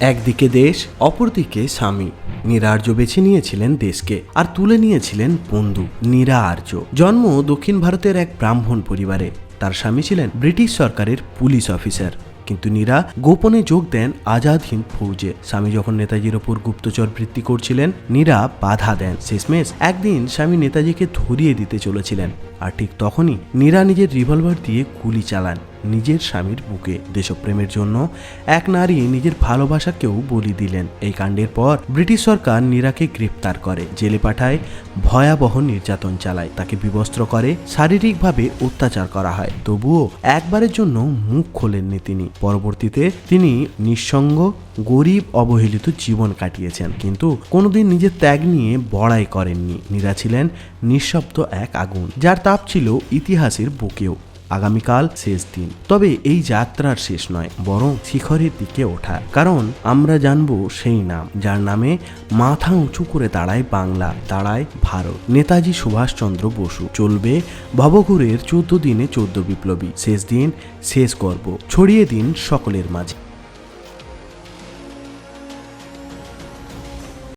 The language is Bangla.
একদিকে দেশ, অপরদিকে স্বামী। নীরা আর্য বেছে নিয়েছিলেন দেশকে, আর তুলে নিয়েছিলেন বন্ধু নীরা আর্য জন্ম দক্ষিণ ভারতের এক ব্রাহ্মণ পরিবারে। তার স্বামী ছিলেন ব্রিটিশ সরকারের পুলিশ অফিসার। কিন্তু নীরা গোপনে যোগ দেন আজাদ হিন্দ ফৌজে। স্বামী যখন নেতাজির ওপর গুপ্তচর বৃত্তি করছিলেন, নীরা বাধা দেন। শেষমেশ একদিন স্বামী নেতাজিকে ধরিয়ে দিতে চলেছিলেন। আর ঠিক তখনই নীরা নিজের রিভলভার দিয়ে গুলি চালান। নিজের স্বামীর বুকে দেশপ্রেমের জন্য এক নারী নিজের ভালোবাসাকেও বলি দিলেন। এই কাণ্ডের পর ব্রিটিশ সরকার নীরাকে গ্রেপ্তার করে, জেলে পাঠায়, ভয়াবহ নির্যাতন চালায়। তাকে বিবস্ত্র করে, শারীরিকভাবে অত্যাচার করা হয়। তবুও একবারের জন্য মুখ খোলেননি তিনি। পরবর্তীতে তিনি নিঃসঙ্গ, গরিব, অবহেলিত জীবন কাটিয়েছেন। কিন্তু কোনোদিন নিজের ত্যাগ নিয়ে বড়াই করেননি। নীরা ছিলেন নিঃশব্দ এক আগুন, যার তাপ ছিল ইতিহাসের বুকেও। আগামীকাল শেষ দিন। তবে এই যাত্রার শেষ নয়, বরং শিখরের দিকে ওঠা কারণ আমরা জানব সেই নাম, যার নামে মাথা উঁচু করে দাঁড়ায় বাংলা, দাঁড়ায় ভারত। নেতাজি সুভাষচন্দ্র বসু। চলবে ভবঘুরের চোদ্দ দিনে চোদ্দ বিপ্লবী। শেষ দিন, শেষ গর্ব ছড়িয়ে দিন সকলের মাঝে।